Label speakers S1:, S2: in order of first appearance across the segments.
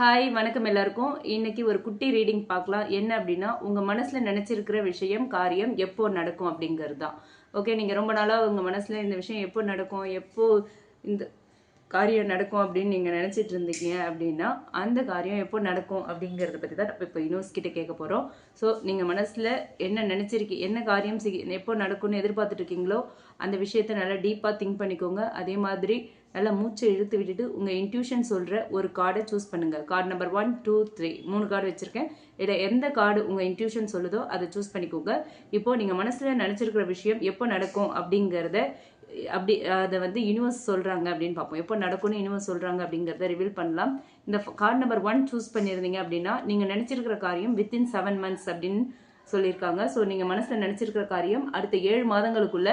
S1: Hi வணக்கம் எல்லாருக்கும். இன்னைக்கு ஒரு குட்டி ரீடிங் பார்க்கலாம். என்ன அப்படின்னா உங்க மனசுல நினைச்சிருக்கிற விஷயம் காரியம் எப்போ நடக்கும் அப்படிங்கிறது. தான் ஓகே நீங்க ரொம்ப நாளா உங்க மனசுல இந்த விஷயம் எப்போ நடக்கும் எப்போ இந்த காரியம் நடக்கும் அப்படின்னு நீங்க நினைச்சிட்டு இருந்தீங்க அப்படின்னா அந்த காரியம் எப்போ நடக்கும் அப்படிங்கறத பத்தி தான் இப்போ யூனிவர்ஸ் கிட்ட கேட்க போறோம். ஸோ நீங்க மனசுல என்ன நினைச்சிருக்கீங்க என்ன காரியம் எப்போ நடக்கும்னு எதிர்பார்த்துட்டு இருக்கீங்களோ அந்த விஷயத்த நல்லா டீப்பா திங்க் பண்ணிக்கோங்க. அதே மாதிரி நல்லா மூச்சை இழுத்து விட்டுட்டு உங்கள் இன்ட்யூஷன் சொல்கிற ஒரு கார்டை சூஸ் பண்ணுங்கள் card number one two three மூணு கார்டு வச்சுருக்கேன். இதில் எந்த கார்டு உங்கள் இன்ட்யூஷன் சொல்லுதோ அதை சூஸ் பண்ணிக்கோங்க. இப்போது நீங்கள் மனசில் நினச்சிருக்கிற விஷயம் எப்போ நடக்கும் அப்படிங்கிறத அப்படி அதை வந்து யூனிவர்ஸ் சொல்கிறாங்க அப்படின்னு பார்ப்போம். எப்போ நடக்கும்னு யூனிவர்ஸ் சொல்கிறாங்க அப்படிங்கிறத ரிவீல் பண்ணலாம். இந்த கார்டு நம்பர் ஒன் சூஸ் பண்ணியிருந்தீங்க அப்படின்னா நீங்கள் நினச்சிருக்கிற காரியம் வித்தின் செவன் மந்த்ஸ் அப்படின்னு சொல்லியிருக்காங்க. ஸோ நீங்கள் மனசில் நினச்சிருக்கிற காரியம் அடுத்த ஏழு மாதங்களுக்குள்ள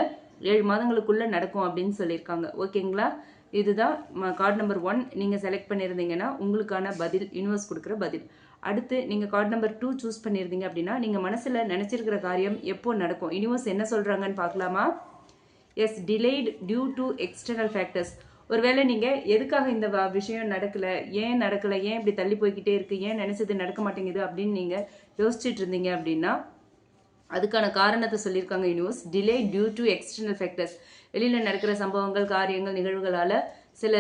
S1: ஏழு மாதங்களுக்குள்ளே நடக்கும் அப்படின்னு சொல்லியிருக்காங்க. ஓகேங்களா இதுதான் கார்டு நம்பர் ஒன் நீங்கள் செலக்ட் பண்ணியிருந்தீங்கன்னா உங்களுக்கான பதில் யூனிவர்ஸ் கொடுக்குற பதில். அடுத்து நீங்கள் கார்டு நம்பர் டூ சூஸ் பண்ணியிருந்தீங்க அப்படின்னா நீங்கள் மனசில் நினச்சிருக்கிற காரியம் எப்போ நடக்கும்? யூனிவர்ஸ் என்ன சொல்கிறாங்கன்னு பார்க்கலாமா? Yes delayed due to external factors ஒருவேளை நீங்கள் எதுக்காக இந்த வ- விஷயம் நடக்கலை? ஏன் நடக்கலை? ஏன் இப்படி தள்ளி போய்க்கிட்டே இருக்குது ஏன் நினச்சது நடக்க மாட்டேங்குது அப்படின்னு நீங்கள் யோசிச்சுட்டு இருந்தீங்க அப்படின்னா அதுக்கான காரணத்தை சொல்லியிருக்காங்க universe delay due to external factors வெளியில் நடக்கிற சம்பவங்கள் காரியங்கள் நிகழ்வுகளால் சில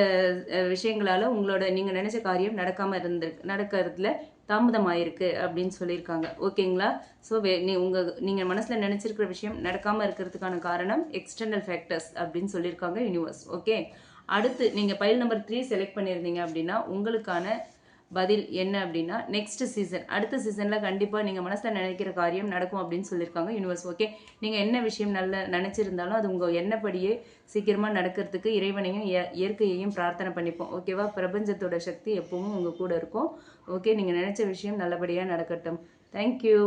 S1: விஷயங்களால் உங்களோட நீங்கள் நினைச்ச காரியம் நடக்காமல் இருந்திருக்கு நடக்கிறதுல தாமதமாயிருக்கு அப்படின்னு சொல்லியிருக்காங்க. ஓகேங்களா? ஸோ வே நீ உங்கள் நீங்கள் மனசில் நினச்சிருக்கிற விஷயம் நடக்காமல் இருக்கிறதுக்கான காரணம் எக்ஸ்டர்னல் ஃபேக்டர்ஸ் அப்படின்னு சொல்லியிருக்காங்க யூனிவர்ஸ் ஓகே அடுத்து நீங்கள் பைல் நம்பர் த்ரீ செலக்ட் பண்ணியிருந்தீங்க அப்படின்னா உங்களுக்கான பதில் என்ன அப்படின்னா நெக்ஸ்ட் சீசன் அடுத்த சீசனில் கண்டிப்பாக நீங்கள் மனசில் நினைக்கிற காரியம் நடக்கும் அப்படின்னு சொல்லியிருக்காங்க யூனிவர்ஸ் ஓகே நீங்கள் என்ன விஷயம் நல்ல நினச்சிருந்தாலும் அது உங்கள் எண்ணப்படியே சீக்கிரமாக நடக்கிறதுக்கு இறைவனையும் இயற்கையையும் பிரார்த்தனை பண்ணிப்போம் ஓகேவா பிரபஞ்சத்தோட சக்தி எப்பவும் உங்கள் கூட இருக்கும் ஓகே நீங்கள் நினச்ச விஷயம் நல்லபடியாக நடக்கட்டும். தேங்க்யூ